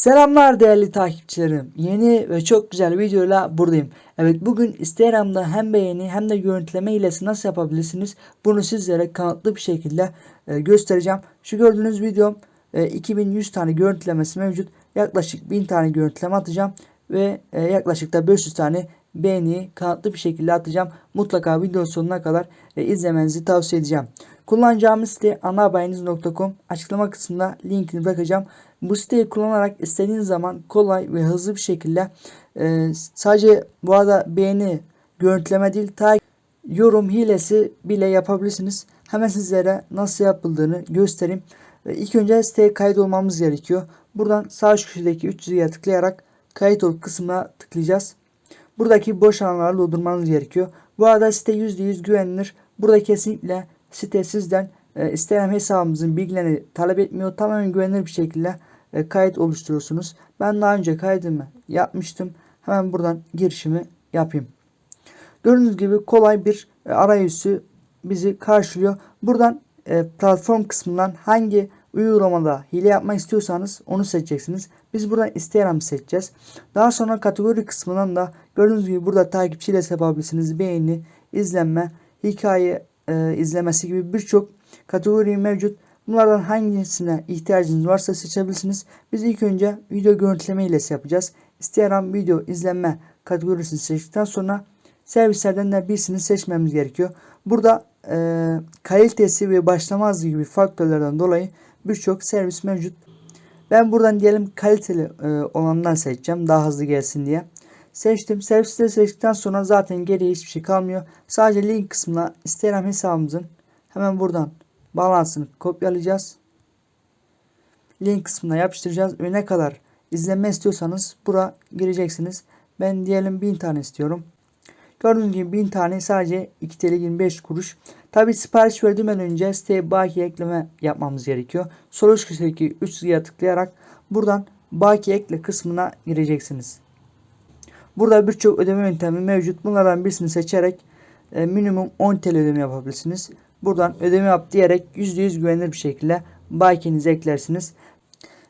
Selamlar değerli takipçilerim. Yeni ve çok güzel videoyla buradayım. Evet bugün Instagram'da hem beğeni hem de görüntüleme hilesi nasıl yapabilirsiniz? Bunu sizlere kanıtlı bir şekilde e, göstereceğim. Şu gördüğünüz videom e, 2100 tane görüntülemesi mevcut. Yaklaşık 1000 tane görüntüleme atacağım. Ve e, yaklaşık da 500 tane beğeniyi kanıtlı bir şekilde atacağım. Mutlaka video sonuna kadar e, izlemenizi tavsiye edeceğim. Kullanacağımız site anahaberiniz.com açıklama kısmında linkini bırakacağım. Bu siteyi kullanarak istediğiniz zaman kolay ve hızlı bir şekilde e, sadece bu arada beğeni, görüntüleme değil ta yorum hilesi bile yapabilirsiniz. Hemen sizlere nasıl yapıldığını göstereyim. E, ilk önce siteye kayıt olmamız gerekiyor. Buradan sağ üst köşedeki 300'ye tıklayarak kayıt ol kısmına tıklayacağız. Buradaki boş alanları doldurmanız gerekiyor. Bu arada site %100 güvenilir. Burada kesinlikle site sizden e, Instagram hesabımızın bilgilerini talep etmiyor. Tamamen güvenilir bir şekilde e, kayıt oluşturuyorsunuz. Ben daha önce kaydımı yapmıştım. Hemen buradan girişimi yapayım. Gördüğünüz gibi kolay bir e, arayüzü bizi karşılıyor. Buradan e, platform kısmından hangi uygulamada hile yapmak istiyorsanız onu seçeceksiniz. Biz buradan Instagram seçeceğiz. Daha sonra kategori kısmından da gördüğünüz gibi burada takipçiyle yapabilirsiniz. Beğeni, izlenme, hikaye e, izlemesi gibi birçok kategori mevcut. Bunlardan hangisine ihtiyacınız varsa seçebilirsiniz. Biz ilk önce video görüntüleme hilesi yapacağız. Instagram video izlenme kategorisini seçtikten sonra servislerden de birisini seçmemiz gerekiyor. Burada e, kalitesi ve başlama hızı gibi faktörlerden dolayı birçok servis mevcut. Ben buradan diyelim kaliteli e, olandan seçeceğim daha hızlı gelsin diye. Seçtim. Servisleri seçtikten sonra zaten geriye hiçbir şey kalmıyor. Sadece link kısmına Instagram hesabımızın hemen buradan bağlantısını kopyalayacağız. Link kısmına yapıştıracağız ve ne kadar izlenme istiyorsanız bura gireceksiniz. Ben diyelim 1000 tane istiyorum. Gördüğünüz gibi 1000 tane sadece 2 TL 25 kuruş. Tabi sipariş verdiğimden önce siteye baki ekleme yapmamız gerekiyor. Üst köşedeki 3 çizgiye tıklayarak buradan baki ekle kısmına gireceksiniz. Burada birçok ödeme yöntemi mevcut. Bunlardan birisini seçerek e, minimum 10 TL ödeme yapabilirsiniz. Buradan ödeme yap diyerek %100 güvenilir bir şekilde bakiyenizi eklersiniz.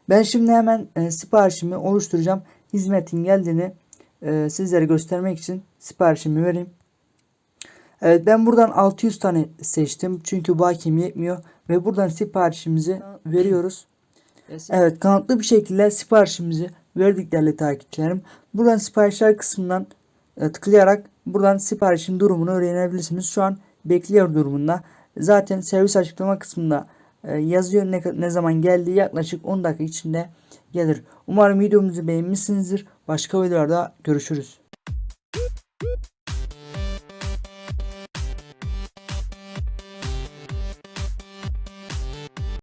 Ben şimdi hemen e, siparişimi oluşturacağım. Hizmetin geldiğini e, sizlere göstermek için siparişimi vereyim. Evet ben buradan 600 tane seçtim. Çünkü bakim yetmiyor. Ve buradan siparişimizi veriyoruz. Evet kanıtlı bir şekilde siparişimizi verdik değerli takipçilerim. Buradan siparişler kısmından e, tıklayarak buradan siparişin durumunu öğrenebilirsiniz. Şu an bekliyor durumunda. Zaten servis açıklama kısmında e, yazıyor ne, ne zaman geldiği yaklaşık 10 dakika içinde gelir. Umarım videomuzu beğenmişsinizdir. Başka videolarda görüşürüz.